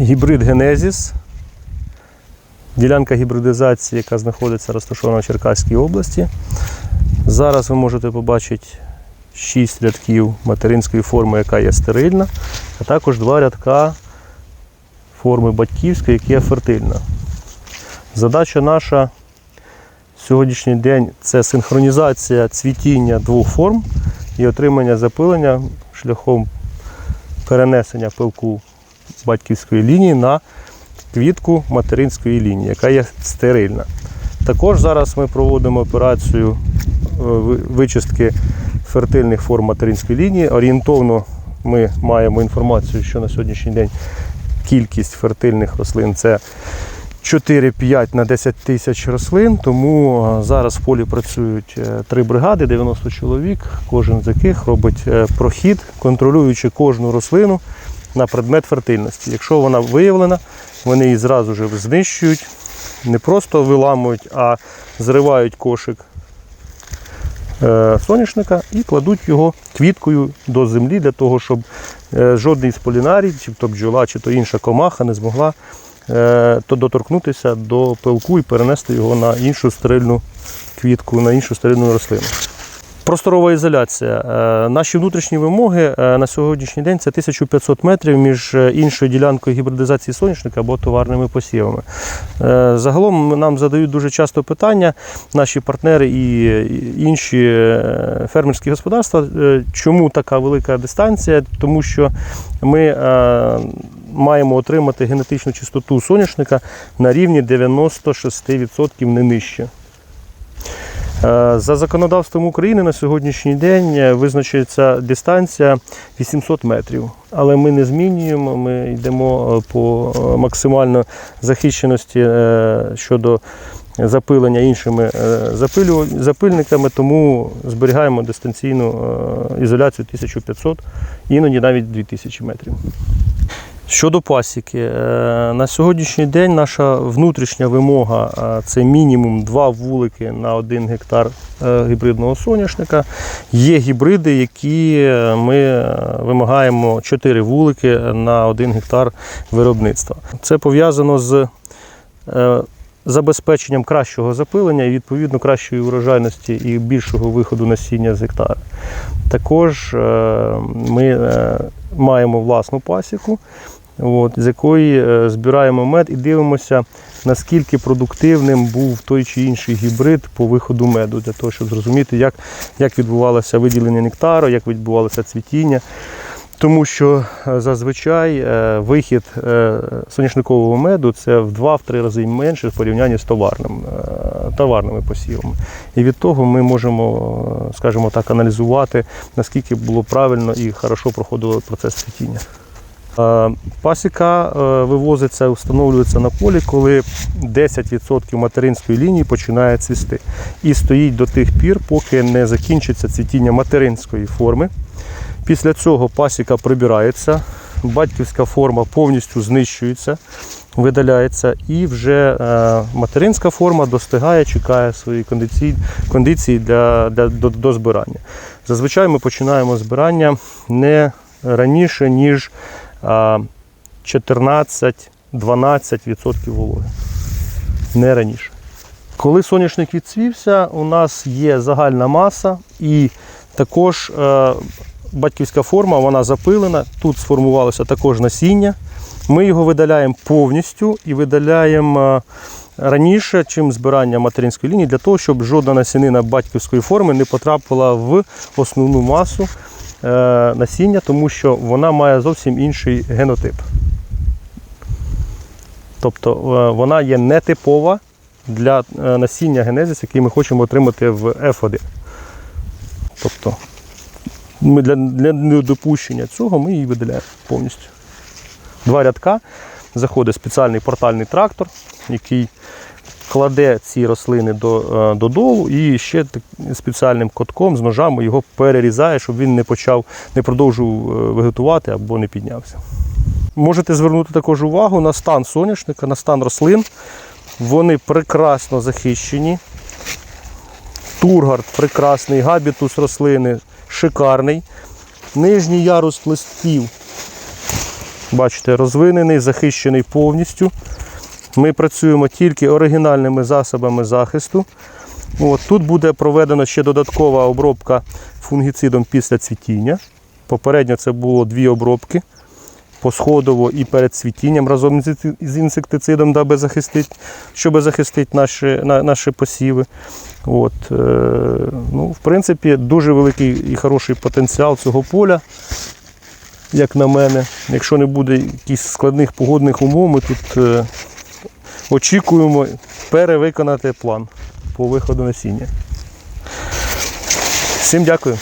Гібрид Генезіс. Ділянка гібридизації, яка знаходиться розташована в Черкаській області. Зараз ви можете побачити 6 рядків материнської форми, яка є стерильна, а також два рядка форми батьківської, яка є фертильна. Задача наша сьогоднішній день це синхронізація цвітіння двох форм і отримання запилення шляхом перенесення пилку батьківської лінії на квітку материнської лінії, яка є стерильна. Також зараз ми проводимо операцію е, вичистки фертильних форм материнської лінії. Орієнтовно ми маємо інформацію, що на сьогоднішній день кількість фертильних рослин це 4-5 на 10 тисяч рослин, тому е, зараз в полі працюють е, три бригади, 90 чоловік, кожен з яких робить прохід, контролюючи кожну рослину на предмет фертильності. Якщо вона виявлена, вони її зразу ж знищують, не просто виламують, а зривають кошик е, соняшника і кладуть його квіткою до землі для того, щоб е, жодний з полінарій, чи то бджола, чи то інша комаха не змогла е, то доторкнутися до пилку і перенести його на іншу стерильну квітку, на іншу стерильну рослину. Просторова ізоляція. Е, Наші внутрішні вимоги е, на сьогоднішній день це 1500 метрів між іншою ділянкою гібридизації соняшника або товарними посівами. Загалом нам задають дуже часто питання наші партнери і інші е, фермерські господарства, е, чому така велика дистанція? Тому що ми е, маємо отримати генетичну чистоту соняшника на рівні 96% не нижче. Е, За законодавством України на сьогоднішній день е, визначується дистанція 800 метрів. Але ми не змінюємо, ми йдемо е, по максимально захищеності щодо запилення іншими запильниками, тому зберігаємо дистанційну ізоляцію 1500, іноді навіть 2000 метрів. Щодо пасіки, е, на сьогоднішній день наша внутрішня вимога е, це мінімум два вулики на один гектар е, гібридного соняшника. Є гібриди, які ми вимагаємо 4 вулики на один гектар виробництва. Це пов'язано з забезпеченням кращого запилення і відповідно кращої урожайності і більшого виходу насіння з гектара. Також ми маємо власну пасіку, от, з якої е, збираємо мед і дивимося, наскільки продуктивним був той чи інший гібрид по виходу меду, для того, щоб зрозуміти, як, як відбувалося виділення нектару, як відбувалося цвітіння. Тому що е, зазвичай е, вихід соняшникового меду це в 2-3 рази менше в порівнянні з товарним, товарними посівами. І від того ми можемо, скажімо так, аналізувати, наскільки було правильно і хорошо проходило процес цвітіння. Е, Пасіка е, вивозиться, встановлюється на полі, коли 10% материнської лінії починає цвісти. І стоїть до тих пір, поки не закінчиться цвітіння материнської форми. Після цього пасіка прибирається, батьківська форма повністю знищується, видаляється, і вже е, материнська форма достигає, чекає свої кондиції, кондиції для, для, до, до збирання. Зазвичай ми починаємо збирання не раніше, ніж 14-12% вологи. Не раніше. Коли соняшник відцвівся, у нас є загальна маса і також е, батьківська форма, вона запилена. Тут сформувалося також насіння. Ми його видаляємо повністю і видаляємо е, раніше, чим збирання материнської лінії, для того, щоб жодна насінина батьківської форми не потрапила в основну масу насіння, тому що вона має зовсім інший генотип. Тобто е, вона є нетипова для е, насіння генезис, який ми хочемо отримати в F1. Тобто ми для, для недопущення цього ми її видаляємо повністю. Два рядка заходить спеціальний портальний трактор, який кладе ці рослини до, е, додолу і ще спеціальним котком з ножами його перерізає, щоб він не почав, не продовжував е, вегетувати або не піднявся. Можете звернути також увагу на стан соняшника, на стан рослин. Вони прекрасно захищені. Тургард прекрасний, габітус рослини шикарний. Нижній ярус листків Бачите, розвинений, захищений повністю. Ми працюємо тільки оригінальними засобами захисту. От, тут буде проведена ще додаткова обробка фунгіцидом після цвітіння. Попередньо це було дві обробки посходово і перед цвітінням разом з інсектицидом, даби захистити, щоб захистити наші, на, наші посіви. От, е, ну, в принципі, дуже великий і хороший потенціал цього поля, як на мене. Якщо не буде якихось складних погодних умов, ми тут е, очікуємо перевиконати план по виходу насіння. Всім дякую.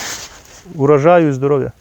Урожаю і здоров'я.